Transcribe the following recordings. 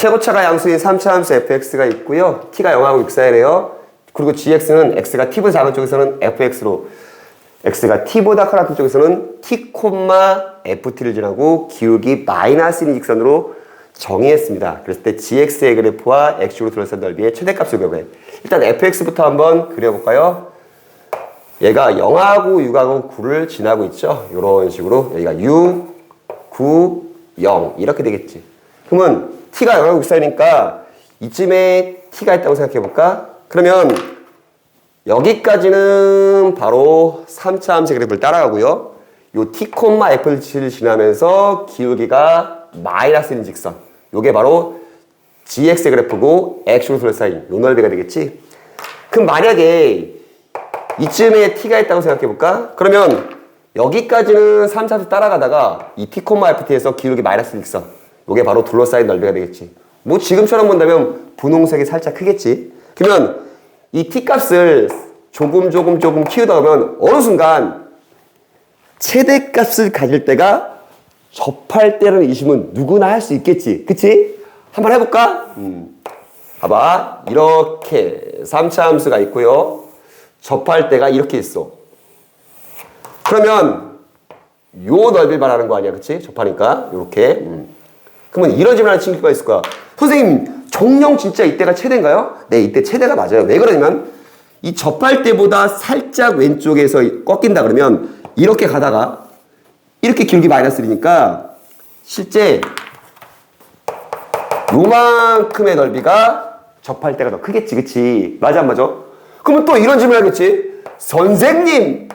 최고차가 양수인 3차 함수 fx가 있고요. t가 0하고 6사이래요. 그리고 gx는 x가 t보다 작은 쪽에서는 fx로 x가 t보다 커다란 쪽에서는 t, ft를 지나고 기울기 마이너스 1인 직선으로 정의했습니다. 그랬을 때 gx의 그래프와 x축으로 둘러싼 넓이의 최대값을 구해. 일단 fx부터 한번 그려볼까요? 얘가 0하고 6하고 9를 지나고 있죠. 이런 식으로 여기가 6, 9, 0 이렇게 되겠지. 그러면 t가 0하고 6사이니까 이쯤에 t가 있다고 생각해 볼까? 그러면 여기까지는 바로 3차 함수 그래프를 따라가고요. 요 t, f를 지나면서 기울기가 마이너스 1인 직선. 요게 바로 gx의 그래프고 x로 둘러싸인 요 넓이가 되겠지. 그럼 만약에 이쯤에 t가 있다고 생각해 볼까? 그러면 여기까지는 3차수 따라가다가 이 t, ft에서 기울기 마이너스 1 직선. 요게 바로 둘러싸인 넓이가 되겠지. 뭐 지금처럼 본다면 분홍색이 살짝 크겠지. 그러면 이 t 값을 조금 조금 조금 키우다 보면 어느 순간 최대값을 가질 때가 접할 때라는 의심은 누구나 할 수 있겠지. 그치? 한번 해볼까? 음. 봐봐. 이렇게 3차 함수가 있고요. 접할 때가 이렇게 있어. 그러면 요 넓이 말하는 거 아니야. 그치? 접하니까. 요렇게. 음. 그러면 이런 질문 하는 친구가 있을 거야. 선생님, 정령 진짜 이때가 최대인가요? 네, 이때 최대가 맞아요. 왜 그러냐면 이 접할 때보다 살짝 왼쪽에서 꺾인다 그러면 이렇게 가다가 이렇게 기울기 마이너스 1이니까 실제 요만큼의 넓이가 접할 때가 더 크겠지, 그치? 맞아, 안 맞아? 그러면 또 이런 질문 하겠지? 선생님!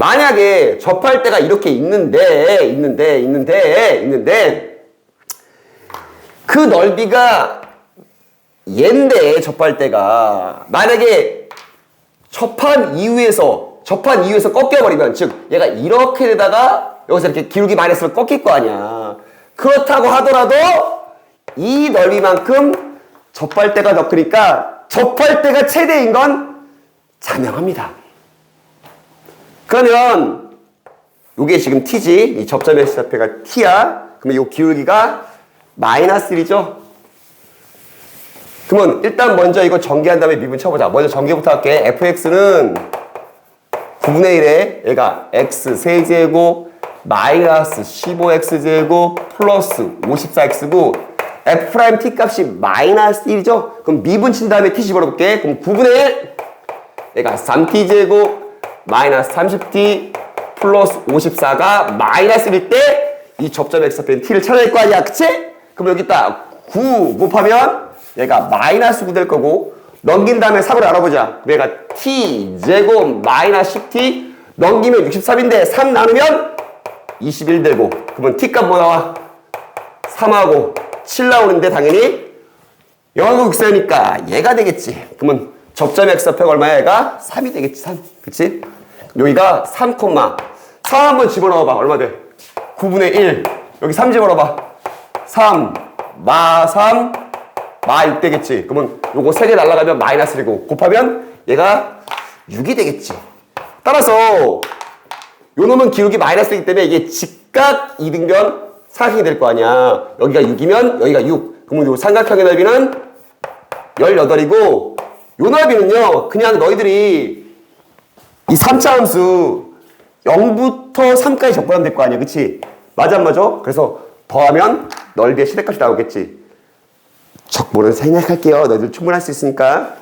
만약에 접할 때가 이렇게 있는데, 있는데, 있는데, 있는데, 그 넓이가 얘인데, 접할 때가. 만약에 접한 이후에서, 접한 이후에서 꺾여버리면, 즉, 얘가 이렇게 되다가, 여기서 이렇게 기울기 마이너스로 꺾일 거 아니야. 그렇다고 하더라도, 이 넓이만큼 접할 때가 더 크니까, 접할 때가 최대인 건 자명합니다. 그러면 요게 지금 t지 이 접점의 시작표가 t야? 그러면 요 기울기가 마이너스 1이죠? 그러면 일단 먼저 이거 전개한 다음에 미분 쳐보자. 먼저 전개부터 할게. fx는 9분의 1에 얘가 x 세제곱 마이너스 15x제곱 플러스 54x고 f 프라임 t 값이 마이너스 1이죠? 그럼 미분 친 다음에 t 집어넣을게. 그럼 9분의 1 얘가 3t제곱 마이너스 30t 플러스 54가 마이너스일 때 이 접점 x좌표인 t를 찾아낼 거 아니야 그치? 그럼 여기 딱9 곱하면 얘가 마이너스 9 될 거고 넘긴 다음에 3을 알아보자 얘가 t제곱 마이너스 10t 넘기면 63인데 3 나누면 21 되고 그러면 t값 뭐 나와? 3하고 7 나오는데 당연히 영하고 육사니까 얘가 되겠지 그러면 접점 x좌표가 얼마야 얘가? 3이 되겠지 3 그치? 여기가 3, 3 한번 집어넣어봐. 얼마 돼? 9분의 1 여기 3 집어넣어봐. 3 마 3, 마 6 되겠지. 그러면 요거 3개 날라가면 마이너스 1이고 곱하면 얘가 6이 되겠지. 따라서 요 놈은 기울기 마이너스이기 때문에 이게 직각 이등변 사각형이 될 거 아니야. 여기가 6이면 여기가 6 그러면 요 삼각형의 넓이는 18이고 요 넓이는요 그냥 너희들이 이 3차 함수 0부터 3까지 접근하면 될 거 아니야 그치? 맞아 안 맞아? 그래서 더하면 넓이의 시대값이 나오겠지 적모는 생략할게요 너희들 충분할 수 있으니까